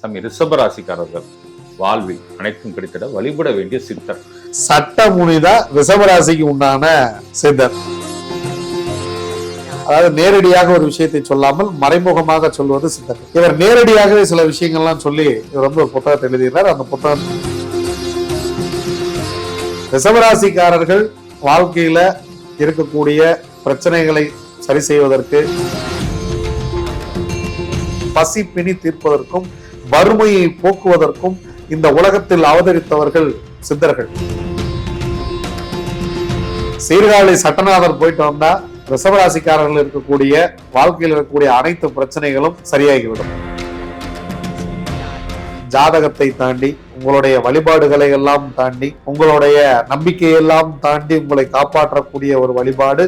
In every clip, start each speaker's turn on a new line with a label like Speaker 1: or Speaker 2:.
Speaker 1: சாமி ரிஷபராசிக்காரர்கள் வாழ்வில் அனைத்தும் கிடைத்திட வழிபட வேண்டிய சித்தர்.
Speaker 2: சட்ட முனிதான் ரிஷபராசிக்கு உண்டான சித்தர். அதாவது நேரடியாக ஒரு விஷயத்தை சொல்லாமல் மறைமுகமாக சொல்வது சித்தர். இவர் நேரடியாகவே சில விஷயங்கள்லாம் சொல்லி இவர் வந்து ஒரு புத்தகத்தை எழுதியிருந்தார். அந்த புத்தகம் ரிஷபராசிக்காரர்கள் வாழ்க்கையில இருக்கக்கூடிய பிரச்சனைகளை சரி செய்வதற்கு பசி பிணி தீர்ப்பதற்கும் வறுமையை போக்குவதற்கும் இந்த உலகத்தில் அவதரித்தவர்கள் சித்தர்கள். சீர்காழி சட்டநாதர் போயிட்டு வந்தா ரிசவராசிக்காரர்கள் இருக்கக்கூடிய வாழ்க்கையில் இருக்கக்கூடிய அனைத்து பிரச்சனைகளும் சரியாகிவிடும். ஜாதகத்தை தாண்டி உங்களுடைய வழிபாடுகளை எல்லாம் தாண்டி உங்களுடைய நம்பிக்கையெல்லாம் தாண்டி உங்களை காப்பாற்றக்கூடிய ஒரு வழிபாடு.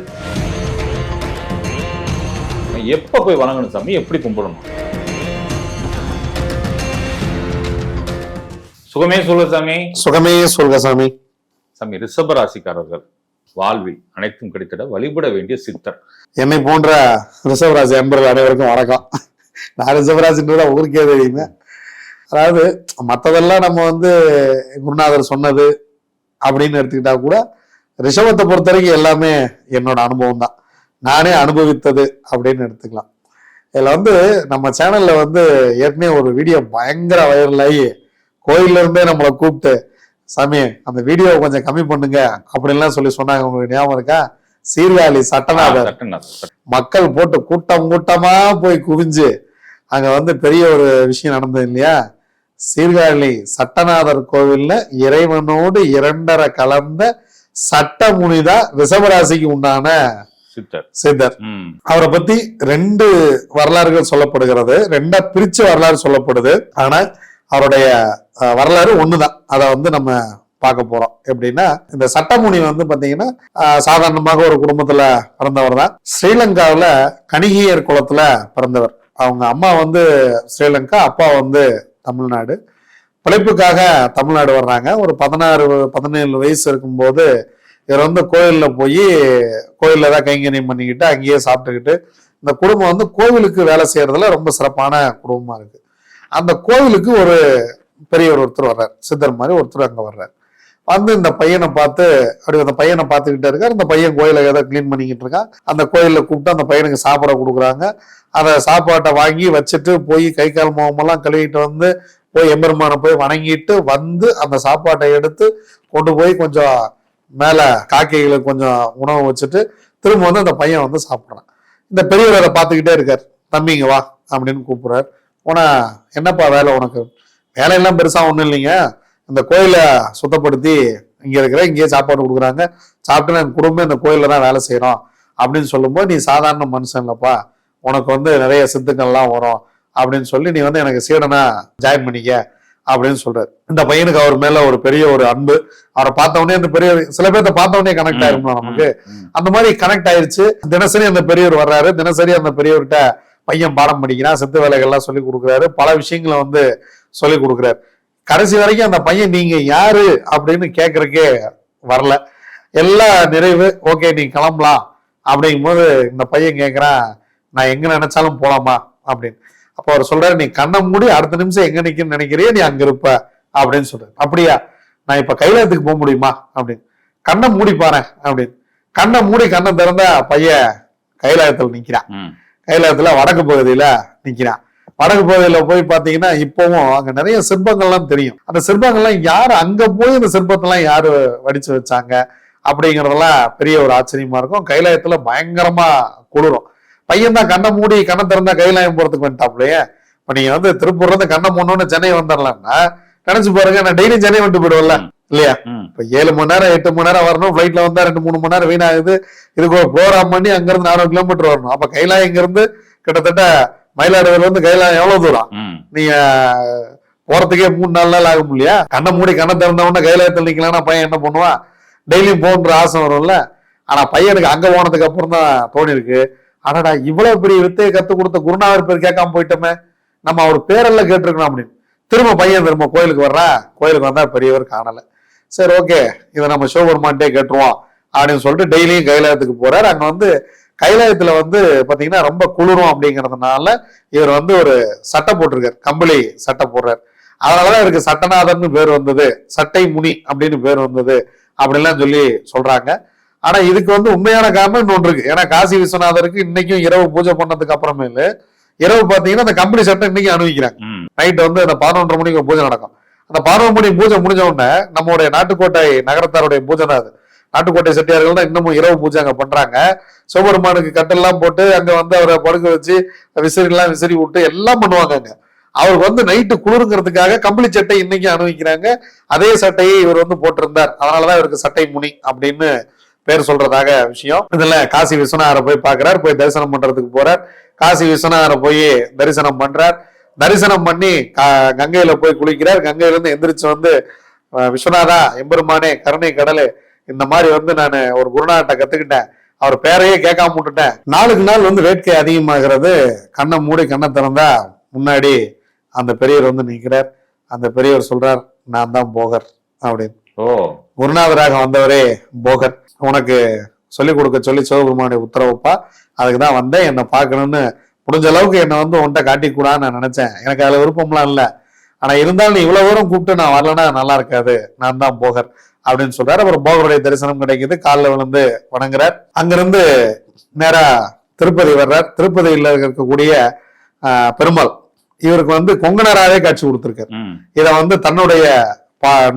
Speaker 1: எப்ப போய் வணங்கணும் சாமி? எப்படி கும்பிடணும்? சுகமே சொல்லு சாமி.
Speaker 2: சுகமே சொல்க சாமி.
Speaker 1: சாமி ரிஷபராசிக்காரர்கள் வாழ்வில் அனைத்தும் கிடைத்திட வழிபட வேண்டிய சித்தர்.
Speaker 2: என்னை போன்ற ரிஷபராசி அன்பர்கள் அனைவருக்கும் வணக்கம். நான் ரிஷபராசின்றத ஊருக்கே தெரியுமே. அதாவது மற்றதெல்லாம் நம்ம வந்து குருநாதர் சொன்னது அப்படின்னு எடுத்துக்கிட்டா கூட ரிஷபத்தை பொறுத்த வரைக்கும் எல்லாமே என்னோட அனுபவம் தான். நானே அனுபவித்தது அப்படின்னு எடுத்துக்கலாம். இதுல வந்து நம்ம சேனல்ல வந்து ஏற்கனவே ஒரு வீடியோ பயங்கர வைரல் ஆகி கோயில்ல இருந்தே நம்மளை கூப்பிட்டு சாமி அந்த வீடியோவை கொஞ்சம் கம்மி பண்ணுங்க. அப்படின்லாம் சொல்லி சொன்னாங்க. உங்களுக்கு ஞாபகம் இருக்கா? சீர்காழி சட்டநாதர். மக்கள் போட்டு கூட்டம் கூட்டமா போய் குவிஞ்சு அங்க வந்து பெரிய ஒரு விஷயம் நடந்தது இல்லையா? சீர்காழி சட்டநாதர் கோவில்ல இறைவனோடு இரண்டரை கலந்த சட்ட முனிதா ரிஷபராசிக்கு உண்டான
Speaker 1: சித்தர்.
Speaker 2: அவரை பத்தி ரெண்டு வரலாறுகள் சொல்லப்படுகிறது. ரெண்டா பிரிச்சு வரலாறு சொல்லப்படுது. ஆனா அவருடைய வரலாறு வரலாறு ஒண்ணுதான். அதை வந்து நம்ம பார்க்க போறோம். எப்படின்னா இந்த சட்டமுனி வந்து பாத்தீங்கன்னா சாதாரணமாக ஒரு குடும்பத்துல பிறந்தவர் தான். ஸ்ரீலங்காவில் கணிகையர் குளத்தில் பிறந்தவர். அவங்க அம்மா வந்து ஸ்ரீலங்கா அப்பா வந்து தமிழ்நாடு. பிழைப்புக்காக தமிழ்நாடு வர்றாங்க. ஒரு பதினாறு பதினேழு வயசு இருக்கும்போது இவர் வந்து கோயிலில் போய் கோயிலில் தான் கைங்கரியம் பண்ணிக்கிட்டு அங்கேயே சாப்பிட்டுக்கிட்டு இந்த குடும்பம் வந்து கோவிலுக்கு வேலை செய்கிறதுல ரொம்ப சிறப்பான குடும்பமாக இருக்குது அந்த கோவிலுக்கு ஒரு பெரியவர் ஒருத்தர் வர்றார் சித்தர் மாதிரி ஒருத்தர் அங்கே வர்றார். வந்து இந்த பையனை பார்த்து அப்படி அந்த பையனை பார்த்துக்கிட்டே இருக்கார். அந்த பையன் கோயிலை ஏதோ க்ளீன் பண்ணிக்கிட்டு இருக்கான். அந்த கோயிலில் கூப்பிட்டு அந்த பையனுக்கு சாப்பிட கொடுக்குறாங்க. அதை சாப்பாட்டை வாங்கி வச்சுட்டு போய் கை கால் முகமெல்லாம் கழுவிட்டு வந்து போய் எம்பெருமானை போய் வணங்கிட்டு வந்து அந்த சாப்பாட்டை எடுத்து கொண்டு போய் கொஞ்சம் மேலே காக்கைகளுக்கு கொஞ்சம் உணவு வச்சுட்டு திரும்ப வந்து அந்த பையன் வந்து சாப்பிட்றான். இந்த பெரியவர் அதை பார்த்துக்கிட்டே இருக்கார். தம்பிங்க வா அப்படின்னு கூப்பிட்றாரு. உன என்னப்பா வேலை உனக்கு? வேலையெல்லாம் பெருசா ஒன்றும் இல்லைங்க. இந்த கோயிலை சுத்தப்படுத்தி இங்க இருக்கிற இங்கேயே சாப்பாடு கொடுக்குறாங்க. சாப்பிட்டு நான் குடும்பம் இந்த கோயில்ல தான் வேலை செய்றோம் அப்படின்னு சொல்லும்போது நீ சாதாரண மனுஷன் இல்லப்பா உனக்கு வந்து நிறைய சித்துக்கள்லாம் வரும் அப்படின்னு சொல்லி நீ வந்து எனக்கு சீடனா ஜாயின் பண்ணிக்க அப்படின்னு சொல்றாரு. இந்த பையனுக்கு அவர் மேல ஒரு பெரிய ஒரு அன்பு. அவரை பார்த்த உடனே அந்த பெரிய சில பேர்த்த பார்த்த உடனே கனெக்ட் ஆயிருமா நமக்கு. அந்த மாதிரி கனெக்ட் ஆயிருச்சு. தினசரி அந்த பெரியவர் வர்றாரு. தினசரி அந்த பெரியவர்கிட்ட பையன் பாடம் படிக்கிறான். சித்து வேலைகள்லாம் சொல்லி கொடுக்குறாரு. பல விஷயங்களை வந்து சொல்லி கொடுக்குறாரு. கடைசி வரைக்கும் அந்த பையன் நீங்க யாரு? அப்படின்னு கேட்கறக்கே வரல. எல்லா நிறைவு ஓகே நீ கிளம்பலாம். அப்படிங்கும்போது இந்த பையன் கேட்கறான் நான் எங்க நினைச்சாலும் போலாமா? அப்படின்னு. அப்போ அவர் சொல்றாரு நீ கண்ணை மூடி அடுத்த நிமிஷம் எங்க நிக்கன்னு நினைக்கிறியோ? நீ அங்க இருப்ப. அப்படின்னு சொல்றாரு. அப்படியா? நான் இப்ப கைலாயத்துக்கு போக முடியுமா? அப்படின்னு. கண்ணை மூடி பாரு அப்படின்னு. கண்ணை மூடி கண்ணை திறந்தா பையன் கைலாயத்துல நிக்கிறான். கைலாயத்துல வடக்கு பகுதியில நிக்கிறான். வடக்கு பகுதியில போய் பாத்தீங்கன்னா இப்பவும் அங்க நிறைய சிற்பங்கள்லாம் தெரியும். அந்த சிற்பங்கள்லாம் யாரு அங்க போய் இந்த சிற்பத்தெல்லாம் யாரு வடிச்சு வச்சாங்க அப்படிங்கறதெல்லாம் பெரிய ஒரு ஆச்சரியமா இருக்கும். கைலாயத்துல பயங்கரமா குளிரும். பையன் தான் கண்ணை மூடி கண்ணை திறந்தா கைலாயம் போறதுக்கு வந்துட்டாப்லையே இப்ப நீங்க வந்து திருப்பூர்ல இருந்து கண்ணை மூடணும்னு சென்னை வந்துடலாம்னா நினைச்சு பாருங்க நான் டெய்லி சென்னை வந்துட்டு போயிடுவேன்ல இல்லையா. இப்ப ஏழு மணி நேரம் எட்டு மணி நேரம் வரணும் ஃபிளைட்ல வந்தா ரெண்டு மூணு மணி நேரம் வீணாகுது. இதுக்கு ஒரு ப்ரோக்ராம் பண்ணி அங்க இருந்து நானூறு கிலோமீட்டர் வரணும். அப்ப கைலாயம் இங்க இருந்து கிட்டத்தட்ட மயிலாடுதுறையில இருந்து கைலாயம் எவ்வளவு தூரம். நீங்க போறதுக்கே மூணு நாலு நாள் ஆகும் இல்லையா? கண்ணை மூடி கண்ணை திறந்த உடனே கைலாயத்தில் நிக்கலாம்னா பையன் என்ன பண்ணுவான்? டெய்லியும் போன்ற ஆசை வரும்ல? ஆனா பையனுக்கு அங்க போனதுக்கு அப்புறம் தான் தோணி இருக்கு அடடா இவ்வளவு பெரிய வித்தையை கத்து கொடுத்த குருநாதர் பேர் கேட்காம போயிட்டோமே. நம்ம அவர் பேரெல்லாம் கேட்டிருக்கணும் அப்படின்னு. திரும்ப பையன் திரும்ப கோயிலுக்கு வர்றா? கோயிலுக்கு வந்தா பெரியவர் காணல. சரி ஓகே இதை நம்ம சிவபெருமான்ட்டே கேட்டுருவோம் அப்படின்னு சொல்லிட்டு டெய்லியும் கைலாயத்துக்கு போறாரு. அங்க வந்து கைலாயத்துல வந்து பாத்தீங்கன்னா ரொம்ப குளிரும் அப்படிங்கறதுனால இவர் வந்து ஒரு சட்டை போட்டிருக்காரு. கம்பளி சட்டை போடுறாரு. அதனாலதான் இவருக்கு சட்டநாதர்னு பேர் வந்தது. சட்டை முனி அப்படின்னு பேர் வந்தது அப்படிலாம் சொல்லி சொல்றாங்க. ஆனா இதுக்கு வந்து உண்மையான காரணம் இன்னொன்று இருக்கு. ஏன்னா காசி விஸ்வநாதருக்கு இன்னைக்கும் இரவு பூஜை பண்ணதுக்கு அப்புறமேலு இரவு பாத்தீங்கன்னா அந்த கம்பளி சட்டை இன்னைக்கு அனுபவிக்கிறாங்க. நைட் வந்து அந்த பதினொன்றரை மணிக்கு பூஜை நடக்கும். அந்த பதினொன்று மணி பூஜை முடிஞ்ச உடனே நம்மளுடைய நாட்டுக்கோட்டை நகரத்தாருடைய பூஜை தான் அது நாட்டுக்கோட்டை செட்டியார்கள் தான் இன்னமும் இரவு பூஜை அங்கே பண்றாங்க. சிவபெருமானுக்கு கட்டெல்லாம் போட்டு அங்க வந்து அவரை படுக்க வச்சு விசிறிலாம் விசிறி விட்டு எல்லாம் பண்ணுவாங்க அங்கே. அவருக்கு வந்து நைட்டு குளிருங்கிறதுக்காக கம்பளி சட்டை இன்னைக்கு அனுபவிக்கிறாங்க அதே சட்டையை இவர் வந்து போட்டிருந்தார். அதனாலதான் இவருக்கு சட்டை முனி அப்படின்னு பேர் சொல்றதாக விஷயம். இதுல காசி விஸ்வநாதரை போய் பார்க்கிறார். போய் தரிசனம் பண்றதுக்கு போறார். காசி விஸ்வநாதரை போய் தரிசனம் பண்றார். தரிசனம் பண்ணி கா- கங்கையில போய் குளிக்கிறார். கங்கையில இருந்து எந்திரிச்சு வந்து விஸ்வநாதா எம்பெருமானே கருணை கடலு இந்த மாதிரி வந்து நான் ஒரு குருநாட்ட கத்துக்கிட்டேன். அவர் பேரையே கேட்காம விட்டுட்டேன். நாளுக்கு நாள் வந்து வேட்கை அதிகமாகிறது. கண்ணை மூடி கண்ணை திறந்தா முன்னாடி அந்த பெரியவர் வந்து நிற்கிறார் அந்த பெரியவர் சொல்றார் நான் தான் போகர் அப்படின்னு.
Speaker 1: ஓ.
Speaker 2: குருநாதராக வந்தவரே போகர். உனக்கு சொல்லிக் கொடுக்க சொல்லி சிவபெருமானுடைய உத்தரவுப்பா. அதுக்கு தான் வந்தேன். என்னை பார்க்கணும்னு முடிஞ்ச அளவுக்கு என்னை வந்து உன்கிட்ட காட்டிக்கூடான்னு நான் நினைச்சேன். எனக்கு அதுல விருப்பம்லாம் இல்லை. ஆனா இருந்தாலும் நீ இவ்வளவு தூரம் கூப்பிட்டு நான் வரலன்னா நல்லா இருக்காது. நான் தான் போகர். அப்படின்னு சொல்றாரு. அப்புறம் போகருடைய தரிசனம் கிடைக்குது. காலில் விழுந்து வணங்குறார். அங்கிருந்து நேரா திருப்பதி வர்றார். திருப்பதியில் இருக்கக்கூடிய பெருமாள். இவருக்கு வந்து கொங்கணராவே காட்சி கொடுத்திருக்காரு. இத வந்து தன்னுடைய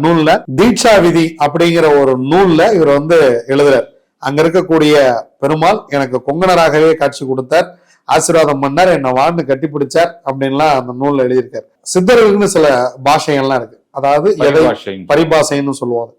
Speaker 2: நூல்ல தீட்சா விதி அப்படிங்கிற ஒரு நூல்ல இவர் வந்து எழுதுறார். அங்க இருக்கக்கூடிய பெருமாள் எனக்கு கொங்கணராகவே காட்சி கொடுத்தார். ஆசீர்வாதம் பண்ணார். என்னை வாழ்ந்து கட்டி பிடிச்சார் அப்படின்லாம் அந்த நூல்ல எழுதியிருக்காரு. சித்தர்களுக்குன்னு சில பாஷைகள்லாம் இருக்கு. அதாவது எதை
Speaker 1: பரிபாஷை.
Speaker 2: பரிபாசைன்னு சொல்லுவாங்க.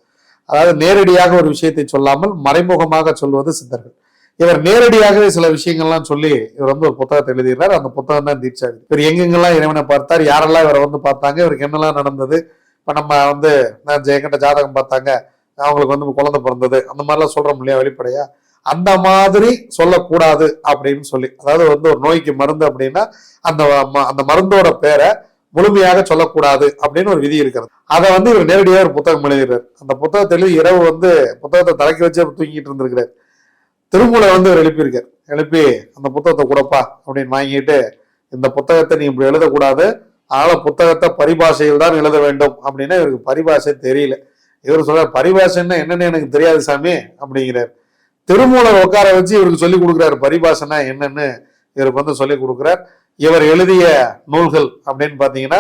Speaker 2: அதாவது நேரடியாக ஒரு விஷயத்தை சொல்லாமல் மறைமுகமாக சொல்வது சித்தர்கள். இவர் நேரடியாகவே சில விஷயங்கள்லாம் சொல்லி இவர் வந்து ஒரு புத்தகத்தை எழுதிடுறார் அந்த புத்தகம் தான் தீட்சா இவர் எங்கெங்கெல்லாம் இறைவனை பார்த்தார் யாரெல்லாம் இவரை வந்து பார்த்தாங்க இவருக்கு என்னெல்லாம் நடந்தது இப்போ நம்ம வந்து நான் ஜெயகண்ட ஜாதகம் பார்த்தாங்க அவங்களுக்கு வந்து குழந்தை பிறந்தது அந்த மாதிரிலாம் சொல்கிறோம் இல்லையா வெளிப்படையா? அந்த மாதிரி சொல்லக்கூடாது அப்படின்னு சொல்லி. அதாவது வந்து ஒரு நோய்க்கு மருந்து அப்படின்னா அந்த ம- அந்த மருந்தோட பேரை முழுமையாக சொல்லக்கூடாது அப்படின்னு ஒரு விதி இருக்கிறது. அதை வந்து இவர் நேரடியாக ஒரு புத்தகம் எழுதுகிறார். அந்த புத்தகத்திலே இரவு வந்து புத்தகத்தை தலைக்கி வச்சு தூங்கிட்டு இருந்திருக்கிறார். திருமூலை வந்து இவர் எழுப்பியிருக்கார். எழுப்பி அந்த புத்தகத்தை கொடுப்பா அப்படின்னு வாங்கிட்டு இந்த புத்தகத்தை நீ இப்படி எழுதக்கூடாது. அதனால புத்தகத்தை பரிபாஷையில் தான் எழுத வேண்டும் அப்படின்னா இவருக்கு பரிபாஷை தெரியல. இவர் சொல்றார் பரிபாஷைன்னா என்னன்னு எனக்கு தெரியாது சாமி அப்படிங்கிறார். திருமூலர் உட்கார வச்சு இவருக்கு சொல்லி கொடுக்குறாரு. பரிபாஷைனா என்னன்னு இவருக்கு வந்து சொல்லி கொடுக்குறார். இவர் எழுதிய நூல்கள் அப்படின்னு பாத்தீங்கன்னா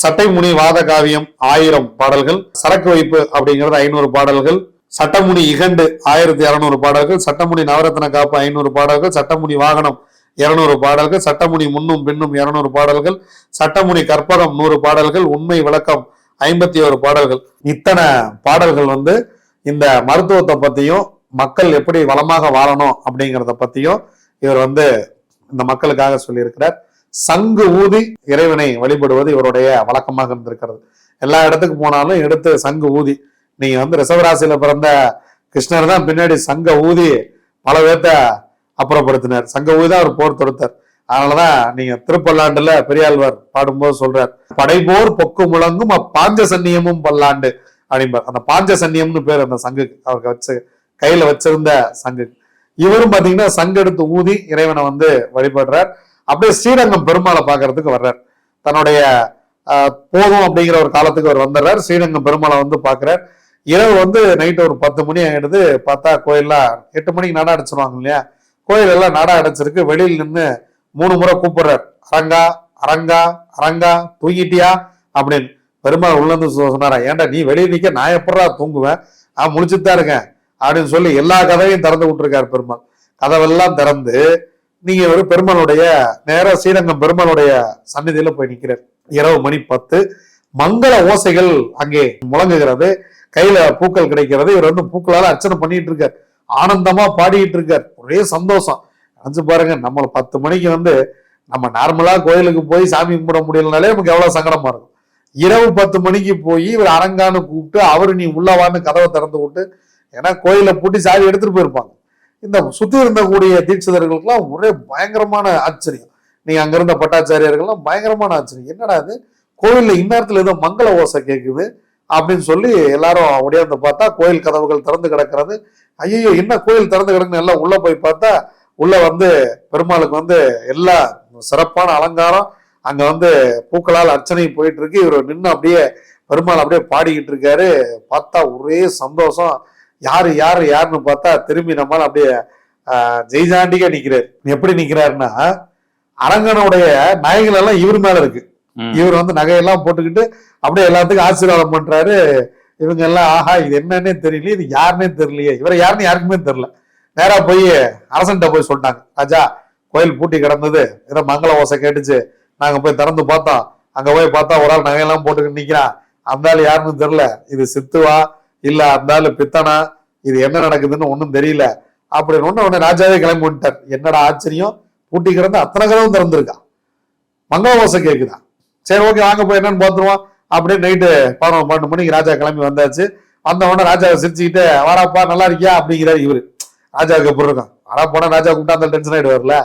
Speaker 2: சட்டைமுனி வாத காவியம் ஆயிரம் பாடல்கள் சரக்கு வைப்பு அப்படிங்கிறது ஐநூறு பாடல்கள் சட்டமுனி இகண்டு ஆயிரத்தி இரநூறு பாடல்கள் சட்டமுனி நவரத்ன காப்பு ஐநூறு பாடல்கள் சட்டமுனி வாகனம் இருநூறு பாடல்கள் சட்டமுனி முன்னும் பின்னும் இருநூறு பாடல்கள் சட்டமுனி கற்பகம் நூறு பாடல்கள் உண்மை விளக்கம் ஐம்பத்தி ஒரு பாடல்கள். இத்தனை பாடல்கள் வந்து இந்த மருத்துவத்தை பத்தியும் மக்கள் எப்படி வளமாக வாழணும் அப்படிங்கிறத பத்தியும் இவர் வந்து இந்த மக்களுக்காக சொல்லியிருக்கிறார். சங்கு ஊதி இறைவனை வழிபடுவது இவருடைய வழக்கமாக இருந்திருக்கிறது. எல்லா இடத்துக்கு போனாலும் எடுத்து சங்கு ஊதி. நீங்க வந்து ரிசவராசியில பிறந்த கிருஷ்ணர் தான் பின்னாடி சங்க ஊதி பல பேர்த்த அப்புறப்படுத்தினார். சங்க ஊதி தான் அவர் போர் தொடுத்தார். அதனாலதான் நீங்க திருப்பல்லாண்டுல பெரியாழ்வார் பாடும்போது சொல்றார் படைபோர் பொக்கு முழங்கும் அப்பாஞ்ச சன்னியமும் பல்லாண்டு அப்படிம்பார். அந்த பாஞ்ச சன்னியம்னு பேர் அந்த சங்குக்கு அவருக்கு வச்சு கையில வச்சிருந்த சங்கு இவரும் பாத்தீங்கன்னா சங்கு எடுத்து ஊதி இறைவனை வந்து வழிபடுறார். அப்படியே ஸ்ரீரங்கம் பெருமாளை பார்க்கறதுக்கு வர்றார். தன்னுடைய போதும் அப்படிங்கிற ஒரு காலத்துக்கு அவர் வந்துடுறார். ஸ்ரீரங்கம் பெருமாளை வந்து பார்க்குறார். இரவு வந்து நைட்டு ஒரு பத்து மணி ஆகிடுது பார்த்தா கோயில்லாம் எட்டு மணிக்கு நடை அடைச்சிருவாங்க இல்லையா? கோயில் எல்லாம் நடை அடைச்சிருக்கு. வெளியில் நின்று மூணு முறை கூப்பிடுறார். அரங்கா அரங்கா அரங்கா தூங்கிட்டியா? அப்படின்னு. பெருமாள் உள்ள இருந்து சொ- சொன்னாரா ஏன்டா நீ வெளியே நிற்க நான் எப்படா தூங்குவேன்? நான் முடிச்சுட்டு தான் இருக்கேன். அப்படின்னு சொல்லி எல்லா கதவையும் திறந்து விட்டுருக்காரு பெருமாள். கதவெல்லாம் திறந்து நீங்க ஒரு பெருமாளுடைய நேர ஸ்ரீரங்கம் பெருமாளுடைய சன்னிதியில போய் நிக்கிறார். இரவு மணி பத்து. மங்கள ஓசைகள் அங்கே முழங்குகிறது. கையில பூக்கள் கிடைக்கிறது. இவர் வந்து பூக்களால அர்ச்சனை பண்ணிட்டு இருக்கார். ஆனந்தமா பாடிட்டு இருக்கார். ஒரே சந்தோஷம். நினைச்சு பாருங்க நம்மளை பத்து மணிக்கு வந்து நம்ம நார்மலா கோயிலுக்கு போய் சாமி கும்பிட முடியலனாலே நமக்கு எவ்வளவு சங்கடமா இருக்கும். இரவு பத்து மணிக்கு போய் இவர் அரங்கான்னு கூப்பிட்டு அவரு நீ உள்ளவான்னு கதவை திறந்து விட்டு ஏன்னா கோயிலை பூட்டி சாவி எடுத்துட்டு போயிருப்பாங்க. இந்த சுத்தி இருந்தக்கூடிய தீட்சிதர்களுக்கெல்லாம் ஒரே பயங்கரமான ஆச்சரியம். நீங்க அங்கே இருந்த பட்டாச்சாரியர்கள்லாம் பயங்கரமான ஆச்சரியம். என்னடா இது? கோயில்ல இந்நேரத்துல ஏதோ மங்கள ஓசை கேக்குது அப்படின்னு சொல்லி எல்லாரும் வந்து பார்த்தா கோயில் கதவுகள் திறந்து கிடக்கிறது. ஐயோ என்ன கோயில் திறந்து கிடக்குன்னு எல்லாம் உள்ள போய் பார்த்தா உள்ள வந்து பெருமாளுக்கு வந்து எல்லா சிறப்பான அலங்காரம். அங்க வந்து பூக்களால் அர்ச்சனை போயிட்டு இருக்கு. இவர் நின்று அப்படியே பெருமாள் அப்படியே பாடிக்கிட்டு இருக்காரு. பார்த்தா ஒரே சந்தோஷம். யாரு யாரு யாருன்னு பார்த்தா திரும்பி நம்மால் அப்படியே ஜெய்ஜாண்டிக்கா நிக்கிறாரு. எப்படி நிக்கிறாருன்னா அரங்கனுடைய நகைகள் எல்லாம் இவர் மேல இருக்கு. இவர் வந்து நகையெல்லாம் போட்டுக்கிட்டு அப்படியே எல்லாத்துக்கும் ஆசீர்வாதம் பண்றாரு. இவங்க எல்லாம் ஆஹா இது என்னன்னே தெரியல இது யாருன்னே தெரியலையே. இவரை யாருன்னு யாருக்குமே தெரியல. நேரா போய் அரசன்ட்ட போய் சொல்லிட்டாங்க. ராஜா கோயில் பூட்டி கிடந்தது. ஏதோ மங்கள ஓசை கேட்டுச்சு. நாங்க போய் திறந்து பார்த்தோம். அங்க போய் பார்த்தா ஒரு ஆள் நகையெல்லாம் போட்டுக்கிட்டு நிக்கிறான். அந்த ஆள் யாருன்னு தெரியல. இது சித்துவா இல்ல அந்த ஆளு பித்தனா? இது என்ன நடக்குதுன்னு ஒண்ணும் தெரியல. அப்படின்னு ஒண்ணு உடனே ராஜாவே கிளம்பி விட்டார் என்னடா ஆச்சரியம்? பூட்டி கிடந்து அத்தனை கதவும் திறந்திருக்கா? மங்கள ஓசை கேக்குதா? சரி ஓகே வாங்க போய் என்னன்னு பார்த்துருவோம் அப்படியே நைட்டு பதினொன்று பன்னெண்டு மணிக்கு ராஜா கிளம்பி வந்தாச்சு. வந்த உடனே ராஜாவை சிரிச்சுக்கிட்டு வாராப்பா நல்லா இருக்கியா? அப்படிங்கிறாரு இவரு. ராஜாவுக்கு எப்படி இருக்கும்? வாடா போனா ராஜா கூப்பிட்டா அந்த டென்ஷன் ஆயிடுவார்ல.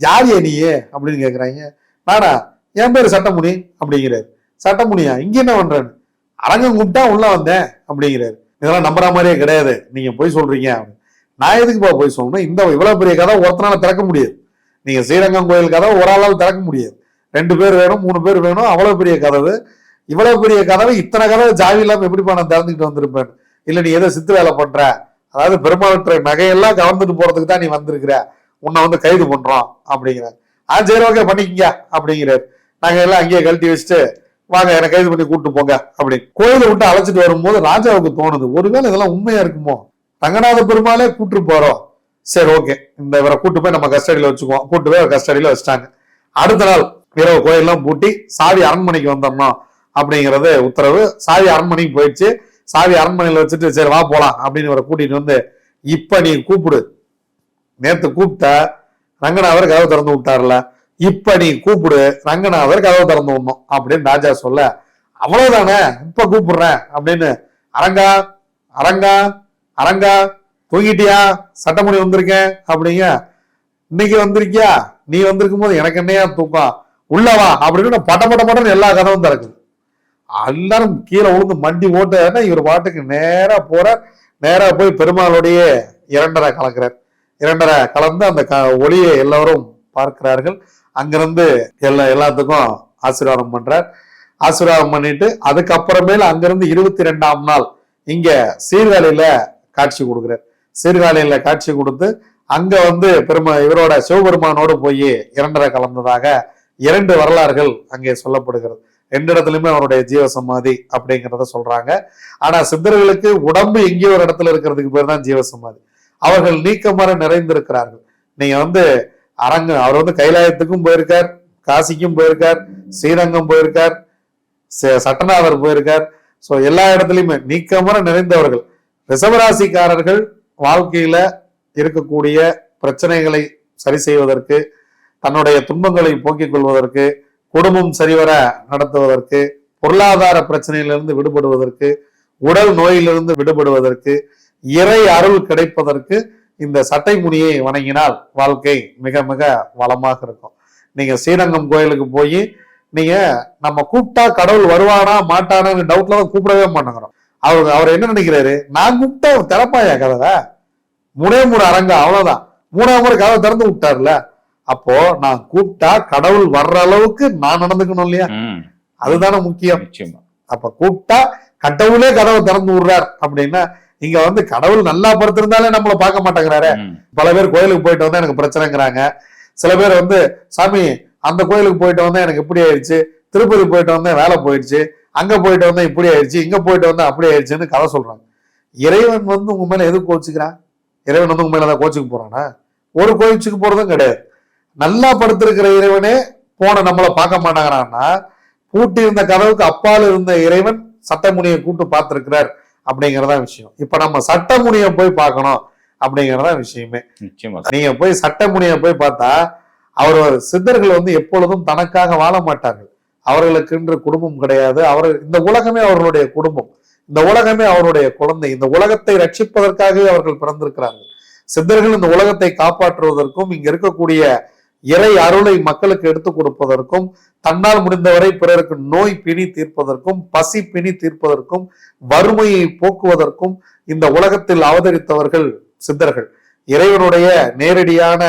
Speaker 2: யார் ஏ நீ? அப்படின்னு கேக்குறாங்க. நானா? என் பேர் சட்டமுனி. அப்படிங்கிறாரு. சட்டமுனியா? இங்க என்ன பண்றேன்னு? அரங்கம் கூப்பிட்டா உள்ள வந்தேன். அப்படிங்கிறாரு. இதெல்லாம் நம்புற மாதிரியே கிடையாது. நீங்க போய் சொல்றீங்க. நான் எதுக்குப்பா போய் சொல்லணும்? இந்த இவ்வளவு பெரிய கதை ஒருத்தனால திறக்க முடியாது. நீங்க ஸ்ரீரங்கம் கோயில் கதை ஒரு ஆளால் திறக்க முடியாது. ரெண்டு பேர் வேணும் மூணு பேர் வேணும். அவ்வளவு பெரிய கதவு இவ்வளவு பெரிய கதவு இத்தனை கதவு ஜாவி இல்லாம எப்படிப்பா நான் திறந்துக்கிட்டு வந்திருப்பேன்? இல்ல நீ ஏதோ சித்து வேலை பண்ற? அதாவது பெருமாள்கிட்ட நகையெல்லாம் கவர்ந்துட்டு போறதுக்கு தான் நீ வந்திருக்கிற. உன்னை வந்து கைது பண்றோம் அப்படிங்கிற ஆ சரி ஓகே பண்ணிக்கங்க அப்படிங்கிறார். நாங்க எல்லாம் அங்கேயே கழட்டி வச்சுட்டு வாங்க என்னை கைது பண்ணி கூட்டு போங்க அப்படி கோயிலை விட்டு அழைச்சிட்டு வரும்போது ராஜாவுக்கு தோணுது ஒருவேளை இதெல்லாம் உண்மையா இருக்குமோ? ரங்கநாத பெருமாளே கூட்டு போறோம். சரி ஓகே. இந்த இவரை கூட்டு போய் நம்ம கஸ்டடியில வச்சுக்குவோம். கூட்டு போய் கஸ்டடியில வச்சுட்டாங்க. அடுத்த நாள் இரவு கோயிலெல்லாம் பூட்டி சாவி அரண்மனைக்கு வந்தோம்னா அப்படிங்கிறது உத்தரவு. சாவி அரண்மனைக்கு போயிடுச்சு. சாவி அரண்மனையில வச்சுட்டு சரி வா போலாம் அப்படின்னு இவரை கூட்டிட்டு வந்து இப்ப நீ கூப்பிடு. நேத்து கூப்பிட்ட ரங்கநாதர் கதவை திறந்து விட்டார்ல இப்ப நீ கூப்பிடு ரங்கநாதர் கதவை திறந்து விடணும் அப்படின்னு ராஜா சொல்ல அவ்வளவுதானே? இப்ப கூப்பிடுறேன். அப்படின்னு அரங்கா அரங்கா அரங்கா தூங்கிட்டியா? சட்டமணி வந்திருக்கேன் அப்படிங்க இன்னைக்கு வந்திருக்கியா? நீ வந்திருக்கும் போது எனக்கு என்னையா தூக்கம்? உள்ளவா அப்படின்னு பட்ட பட்ட படன்னு எல்லா கதவும் திறக்குது. எல்லாரும் கீழே விழுந்து மண்டி ஓட்டுனா இவர் பாட்டுக்கு நேரா போற நேரா போய் பெருமாளுடைய இரண்டரை கலக்கிறார். இரண்டரை கலந்து அந்த க ஒளியை எல்லாரும் பார்க்கிறார்கள். அங்கிருந்து எல்லா எல்லாத்துக்கும் ஆசீர்வாதம் பண்றார். ஆசீர்வாதம் பண்ணிட்டு அதுக்கப்புறமேல அங்கிருந்து இருபத்தி ரெண்டாம் நாள் இங்க சீர்காழியில காட்சி கொடுக்குறார். சீர்காழியில காட்சி கொடுத்து அங்க வந்து பெருமா இவரோட சிவபெருமானோடு போய் இரண்டரை கலந்ததாக இரண்டு வரலாறுகள் அங்கே சொல்லப்படுகிறது. ரெண்டு இடத்துலயுமே அவருடைய ஜீவ சமாதி அப்படிங்கிறத சொல்றாங்க. ஆனா சித்தர்களுக்கு உடம்பு எங்கேயோ ஒரு இடத்துல இருக்கிறதுக்கு பேர் தான் ஜீவ சமாதி அவர்கள் நீக்கமர நிறைந்திருக்கிறார்கள். நீங்க வந்து அரங்கு அவர் வந்து கைலாயத்துக்கும் போயிருக்கார் காசிக்கும் போயிருக்கார் ஸ்ரீரங்கம் போயிருக்கார் சட்டநாதர் போயிருக்கார். ஸோ எல்லா இடத்துலையுமே நீக்கமர நிறைந்தவர்கள். ரிசவராசிக்காரர்கள் வாழ்க்கையில இருக்கக்கூடிய பிரச்சனைகளை சரி செய்வதற்கு தன்னுடைய துன்பங்களை போக்கிக் கொள்வதற்கு குடும்பம் சரிவர நடத்துவதற்கு பொருளாதார பிரச்சனையிலிருந்து விடுபடுவதற்கு உடல் நோயிலிருந்து விடுபடுவதற்கு இறை அருள் கிடைப்பதற்கு இந்த சட்டை முனியை வணங்கினால் வாழ்க்கை மிக மிக வளமாக இருக்கும். நீங்க ஸ்ரீரங்கம் கோயிலுக்கு போய் நீங்க நம்ம கூப்பிட்டா கடவுள் வருவானா மாட்டானான்னு டவுட்ல தான் கூப்பிடவே மாட்டேங்கிறோம். அவர் அவர் என்ன நினைக்கிறாரு? நான் கூப்பிட்டா அவர் திறப்பாயா கதவை? மூணே மூணு அரங்க அவ்வளவுதான். மூணாவது முறை கதவை திறந்து விட்டார்ல. அப்போ நான் கூப்பிட்டா கடவுள் வர்ற அளவுக்கு நான் நடந்துக்கணும் இல்லையா? அதுதானே முக்கியம். அப்ப கூப்பிட்டா கடவுளே கதவை திறந்து விடுறார் அப்படின்னா இங்க வந்து கடவுள் நல்லா படுத்திருந்தாலே நம்மள பார்க்க மாட்டேங்கிறாரு. பல பேர் கோயிலுக்கு போயிட்டு வந்தா எனக்கு பிரச்சனைங்கிறாங்க. சில பேர் வந்து சாமி அந்த கோயிலுக்கு போயிட்டு வந்தா எனக்கு இப்படி ஆயிடுச்சு திருப்பதி போயிட்டு வந்தேன் வேலை போயிடுச்சு. அங்க போயிட்டு வந்தா இப்படி ஆயிடுச்சு இங்க போயிட்டு வந்தா அப்படி ஆயிடுச்சுன்னு கதை சொல்றாங்க. இறைவன் வந்து உங்க மேல எது கோச்சுக்கிறான் இறைவன் வந்து உங்க மேல ஏதாவது கோச்சுக்கு போறானா? ஒரு கோயிச்சுக்கு போறதும் கிடையாது. நல்லா படுத்திருக்கிற இறைவனே போன நம்மளை பார்க்க மாட்டாங்கிறான்னா பூட்டி இருந்த கதவுக்கு அப்பால் இருந்த இறைவன் சட்டமுனியை கூட்டு பார்த்திருக்கிறார். அப்படிங்கறதா விஷயம். இப்ப நம்ம சட்டமுனியை போய் பார்க்கணும் அப்படிங்கறதா விஷயமே.
Speaker 1: நிச்சயமா.
Speaker 2: நீங்க போய் சட்டமுனியை போய் பார்த்தா அவர் சித்தர்கள் வந்து எப்பொழுதும் தனக்காக வாழ மாட்டார்கள். அவர்களுக்கென்று குடும்பம் கிடையாது. அவர் இந்த உலகமே அவர்களுடைய குடும்பம். இந்த உலகமே அவருடைய குழந்தை. இந்த உலகத்தை ரட்சிப்பதற்காகவே அவர்கள் பிறந்திருக்கிறார்கள். சித்தர்கள் இந்த உலகத்தை காப்பாற்றுவதற்கும் இங்க இருக்கக்கூடிய இறை அருளை மக்களுக்கு எடுத்துக் கொடுப்பதற்கும் தன்னால் முடிந்தவரை பிறருக்கு நோய் பிணி தீர்ப்பதற்கும் பசி பிணி தீர்ப்பதற்கும் வறுமையை போக்குவதற்கும் இந்த உலகத்தில் அவதரித்தவர்கள் சித்தர்கள். இறைவனுடைய நேரடியான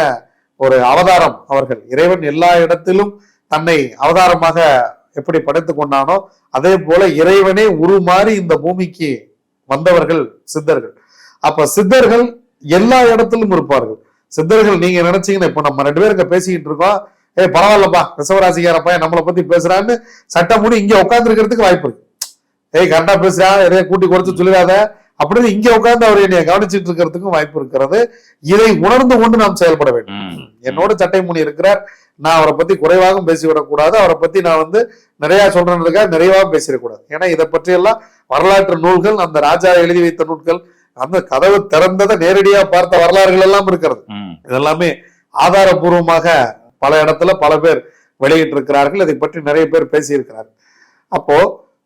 Speaker 2: ஒரு அவதாரம் அவர்கள். இறைவன் எல்லா இடத்திலும் தன்னை அவதாரமாக எப்படி படைத்து கொண்டானோ அதே போல இறைவனே உருமாறி இந்த பூமிக்கு வந்தவர்கள் சித்தர்கள். அப்ப சித்தர்கள் எல்லா இடத்திலும் இருப்பார்கள். சித்தர்கள் நீங்க நினைச்சீங்கன்னா இப்ப நம்ம ரெண்டு பேருக்கு பேசிக்கிட்டு இருக்கோம். ஏய் பரவாயில்லப்பா. ரிசவராசிக்காரப்பா நம்மளை பத்தி பேசுறான்னு சட்டம் மூடி இங்க உட்கார்ந்து இருக்கிறதுக்கு வாய்ப்பு இருக்கு. ஏய் கரெக்டா பேசுறா எதைய கூட்டி குறைச்சு சொல்லிடாத. அப்படின்னு இங்க உட்கார்ந்து அவர் என்னைய கவனிச்சிட்டு இருக்கிறதுக்கும் வாய்ப்பு இருக்கிறது. இதை உணர்ந்து கொண்டு நாம் செயல்பட வேண்டும். என்னோட சட்டை முனி இருக்கிறார். நான் அவரை பத்தி குறைவாகவும் பேசிவிடக்கூடாது. அவரை பத்தி நான் வந்து நிறைய சொல்றேன்றதுக்காக நிறைவாகவும் பேசிடக்கூடாது ஏன்னா இதை பற்றி எல்லாம் வரலாற்று நூல்கள் அந்த ராஜா எழுதி வைத்த நூல்கள் அந்த கதவு திறந்ததை நேரடியா பார்த்த வரலாறுகள் எல்லாம் இருக்கிறது. இதெல்லாமே ஆதாரபூர்வமாக பல இடத்துல பல பேர் வெளியிட்டு இருக்கிறார்கள் இதை பற்றி நிறைய பேர் பேசியிருக்கிறார்கள். அப்போ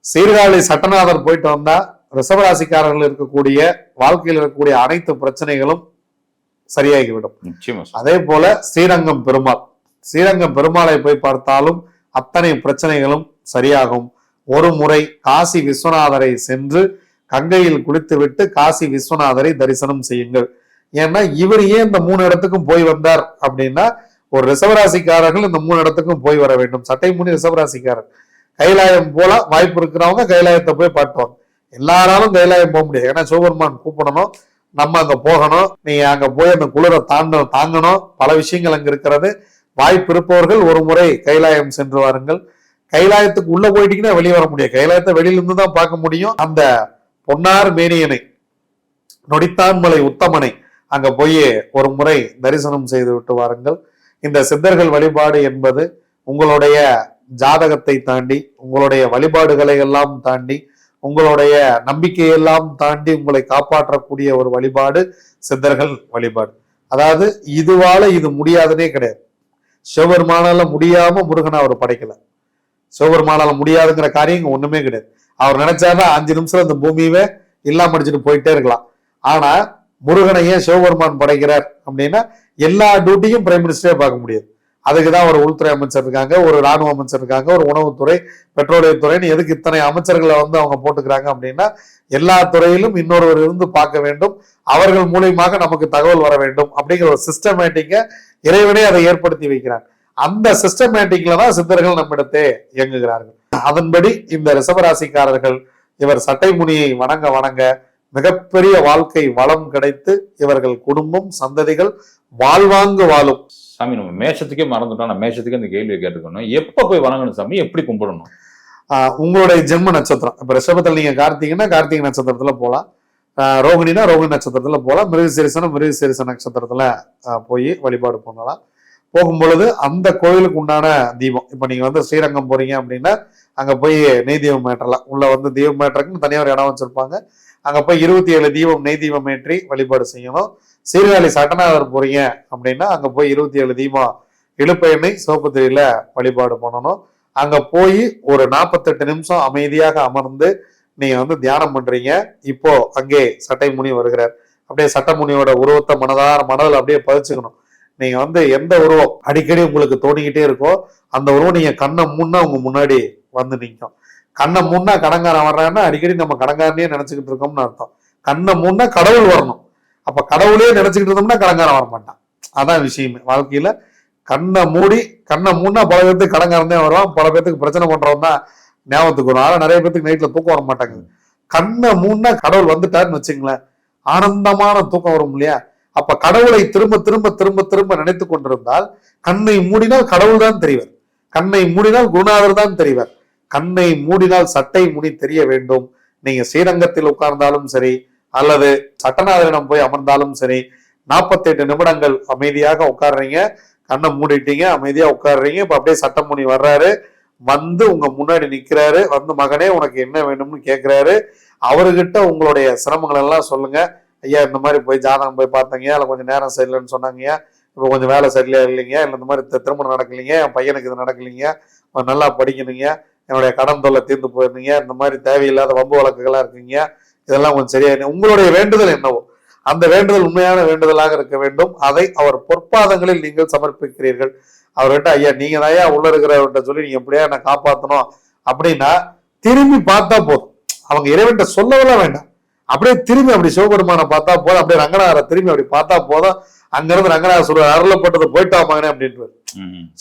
Speaker 2: சீர்காழி சட்டநாதர் போயிட்டு வந்தா ரிசவராசிக்காரர்கள் இருக்கக்கூடிய வாழ்க்கையில் இருக்கக்கூடிய அனைத்து பிரச்சனைகளும் சரியாகிவிடும். அதே போல ஸ்ரீரங்கம் பெருமாள். ஸ்ரீரங்கம் பெருமாளை போய் பார்த்தாலும் அத்தனை பிரச்சனைகளும் சரியாகும். ஒரு முறை காசி விஸ்வநாதரை சென்று கங்கையில் குளித்துவிட்டு காசி விஸ்வநாதரை தரிசனம் செய்யுங்கள். ஏன்னா இவர் ஏன் இந்த மூணு இடத்துக்கும் போய் வந்தார் அப்படின்னா ஒரு ரிசவராசிக்காரர்கள் இந்த மூணு இடத்துக்கும் போய் வர வேண்டும். சட்டை மூணு ரிசவராசிக்காரர். கைலாயம் போல வாய்ப்பு இருக்கிறவங்க கைலாயத்தை போய் பாட்டுவாங்க. எல்லாராலும் கைலாயம் போக முடியாது. ஏன்னா சிவபெருமான் கூப்பிடணும். நம்ம அங்க போகணும். நீ அங்க போய் அந்த குளிரை தாண்ட தாங்கணும். பல விஷயங்கள் அங்க இருக்கிறது. வாய்ப்பு இருப்பவர்கள் ஒரு முறை கைலாயம் சென்று வாருங்கள். கைலாயத்துக்கு உள்ள போயிட்டீங்கன்னா வெளியே வர முடியாது. கைலாயத்தை வெளியிலிருந்து தான் பார்க்க முடியும். அந்த பொன்னார் மேனியனை நொடித்தான்மலை உத்தமனை அங்க போய் ஒரு முறை தரிசனம் செய்து விட்டு வாருங்கள். இந்த சித்தர்கள் வழிபாடு என்பது உங்களுடைய ஜாதகத்தை தாண்டி உங்களுடைய வழிபாடுகளை எல்லாம் தாண்டி உங்களுடைய நம்பிக்கையெல்லாம் தாண்டி உங்களை காப்பாற்றக்கூடிய ஒரு வழிபாடு சித்தர்கள் வழிபாடு. அதாவது இதுவால இது முடியாதுன்னே கிடையாது. சிவபெருமானால முடியாம முருகனை அவர் படைக்கல. சிவபெருமானால முடியாதுங்கிற காரியம் ஒண்ணுமே கிடையாது. அவர் நினைச்சாருன்னா அஞ்சு நிமிஷம் அந்த பூமியவே இல்லாம அடிச்சுட்டு போயிட்டே இருக்கலாம். ஆனா முருகனையே சிவபெருமான் படைக்கிறார் அப்படின்னா எல்லா டியூட்டியும் பிரைம் மினிஸ்டரே பார்க்க முடியாது. அதுக்குதான் ஒரு உள்துறை அமைச்சர் இருக்காங்க ஒரு ராணுவ அமைச்சர் இருக்காங்க ஒரு உணவுத்துறை பெட்ரோலியத்துறைன்னு எதுக்கு இத்தனை அமைச்சர்களை வந்து அவங்க போட்டுக்கிறாங்க அப்படின்னா எல்லா துறையிலும் இன்னொருவர் இருந்து பார்க்க வேண்டும் அவர்கள் மூலியமாக நமக்கு தகவல் வர வேண்டும் அப்படிங்கிற ஒரு சிஸ்டமேட்டிக்கை இறைவனே அதை ஏற்படுத்தி வைக்கிறார். அந்த சிஸ்டமேட்டிக்ல தான் சித்தர்கள் நம்மிடத்தே இயங்குகிறார்கள். அதன்படி இந்த ரிசவராசிக்காரர்கள் இவர் சட்டை முனியை வணங்க வணங்க மிகப்பெரிய வாழ்க்கை வளம் கிடைத்து இவர்கள் குடும்பம் சந்ததிகள் வாழ்வாங்கு வாழும்.
Speaker 1: சாமி நம்ம மேஷத்துக்கே மறந்துட்டோம். நான் மேஷத்துக்கே இந்த கேள்வியை கேட்டுக்கணும். எப்ப போய் வணங்கணும் சாமி? எப்படி கும்பிடணும்?
Speaker 2: உங்களுடைய ஜென்ம நட்சத்திரம். இப்ப ரிஷபத்தில் நீங்க கார்த்திகைன்னா கார்த்திகை நட்சத்திரத்துல ஆஹ் ரோகிணினா ரோகிணி நட்சத்திரத்துல போலாம். மிருகசீரிசனம் மிருகசீரிச நட்சத்திரத்துல போய் வழிபாடு பண்ணலாம். போகும் பொழுது அந்த கோயிலுக்கு உண்டான தீபம். இப்ப நீங்க வந்து ஸ்ரீரங்கம் போறீங்க அப்படின்னா அங்க போய் நெய் தீபம் ஏற்றலாம். உள்ள வந்து தீபம் ஏற்றக்குன்னு தனியாக ஒரு இடம் வச்சிருப்பாங்க. அங்கே போய் இருபத்தி ஏழு தீபம் நெய் தீபம் ஏற்றி வழிபாடு செய்யணும். சீர்காழி சட்டநாதர் போறீங்க அப்படின்னா அங்கே போய் இருபத்தி ஏழு தீபம் இழுப்பெண்ணை எண்ணெய் சிவப்பு திரியில வழிபாடு பண்ணணும். அங்கே போய் ஒரு நாற்பத்தெட்டு நிமிஷம் அமைதியாக அமர்ந்து நீங்கள் வந்து தியானம் பண்ணுறீங்க இப்போ அங்கே சட்டை முனி வருகிறார். அப்படியே சட்ட முனியோட உருவத்தை மனதார மனதில் அப்படியே பதிச்சுக்கணும். நீங்கள் வந்து எந்த உருவம்? அடிக்கடி உங்களுக்கு தோணிக்கிட்டே இருக்கோ அந்த உருவம் நீங்கள் கண்ணை முன்னே உங்கள் முன்னாடி வந்து நிற்கும். கண்ணை முன்னா கடங்காரன் வர்றான்னா அடிக்கடி நம்ம கடங்காரனே நினைச்சுக்கிட்டு இருக்கோம்னு அர்த்தம். கண்ணை முன்னா கடவுள் வரணும். அப்ப கடவுளே நினைச்சுக்கிட்டு இருந்தோம்னா கடங்காரன் வர மாட்டான் அதான் விஷயமே. வாழ்க்கையில கண்ணை மூடி கண்ணை மூணா பல பேர்த்துக்கு கடங்காரந்தே வருவான். பல பேர்த்துக்கு பிரச்சனை பண்றவன் தான் ஞாபகத்துக்கு வரும் ஆனா நிறைய பேர்த்துக்கு நைட்ல தூக்கம் வர மாட்டாங்க. கண்ணை மூணா கடவுள் வந்துட்டாருன்னு வச்சுங்களேன். ஆனந்தமான தூக்கம் வரும் இல்லையா? அப்ப கடவுளை திரும்ப திரும்ப திரும்ப திரும்ப நினைத்து கொண்டிருந்தால் கண்ணை மூடினால் கடவுள் தான் தெரிவர். கண்ணை மூடினால் குருநாதர் தான் தெரிவர். கண்ணை மூடினால் சட்டை முடி தெரிய வேண்டும். நீங்க ஸ்ரீரங்கத்தில் உட்கார்ந்தாலும் சரி அல்லது சட்டநாதரிடம் போய் அமர்ந்தாலும் சரி நாற்பத்தெட்டு நிமிடங்கள் அமைதியாக உட்கார்றீங்க. கண்ணை மூடிட்டீங்க அமைதியா உட்காடுறீங்க இப்ப அப்படியே சட்டமுனி வர்றாரு. வந்து உங்க முன்னாடி நிக்கிறாரு. வந்து மகனே உனக்கு என்ன வேணும்னு கேக்குறாரு. அவர்கிட்ட உங்களுடைய சிரமங்கள் எல்லாம் சொல்லுங்க. ஐயா இந்த மாதிரி போய் ஜாதகம் போய் பார்த்தங்க இல்லை கொஞ்சம் நேரம் சரியில்லைன்னு சொன்னாங்க இப்போ கொஞ்சம் வேலை சரியில்லை இல்லைங்க இல்லை இந்த மாதிரி திருமணம் நடக்கலைங்க என் பையனுக்கு இது நடக்கலைங்க நல்லா படிக்கணுங்க என்னுடைய கடன் தொல்லை தீர்ந்து போயிருந்தீங்க. இந்த மாதிரி தேவையில்லாத வம்பு வழக்குகள்லாம் இருக்குங்க. இதெல்லாம் கொஞ்சம் சரியா உங்களுடைய வேண்டுதல் என்னவோ அந்த வேண்டுதல் உண்மையான வேண்டுதலாக இருக்க வேண்டும். அதை அவர் பொற்பாதங்களில் நீங்கள் சமர்ப்பிக்கிறீர்கள். அவர்கிட்ட ஐயா நீங்க தான் ஐயா உள்ள இருக்கிறவர்கிட்ட சொல்லி நீங்க எப்படியா என்னை காப்பாத்தணும்? அப்படின்னா திரும்பி பார்த்தா போதும். அவங்க இறைவன்கிட்ட சொல்லவெல்லாம் வேண்டாம். அப்படியே திரும்பி அப்படி சிவபெருமானை பார்த்தா போதும். அப்படியே ரங்கநாதரை திரும்பி அப்படி பார்த்தா போதும். அங்கிருந்து ரங்கநாதர் சொல்ற அருளப்பட்டது போயிட்டு வாங்கனே அப்படின்ட்டு.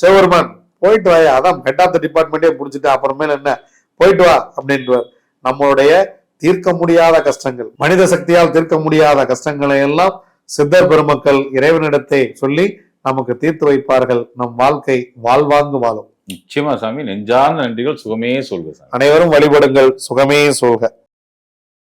Speaker 2: சிவபெருமான் போயிட்டு வாயா. அதான் ஹெட் ஆஃப் த டிபார்ட்மெண்ட்டே பிடிச்சிட்டு அப்புறமேல என்ன? போயிட்டு வா அப்படின்றார் நம்மளுடைய தீர்க்க முடியாத கஷ்டங்கள் மனித சக்தியால் தீர்க்க முடியாத கஷ்டங்களை எல்லாம் சித்தர் பெருமக்கள் இறைவனிடத்தை சொல்லி நமக்கு தீர்த்து வைப்பார்கள். நம் வாழ்க்கை வாழ்வாங்கு வாழும்.
Speaker 1: நிச்சயமா சாமி நெஞ்சார்ந்த நன்றிகள் சுகமே சொல்க
Speaker 2: அனைவரும் வழிபடுங்கள் சுகமே சொல்க.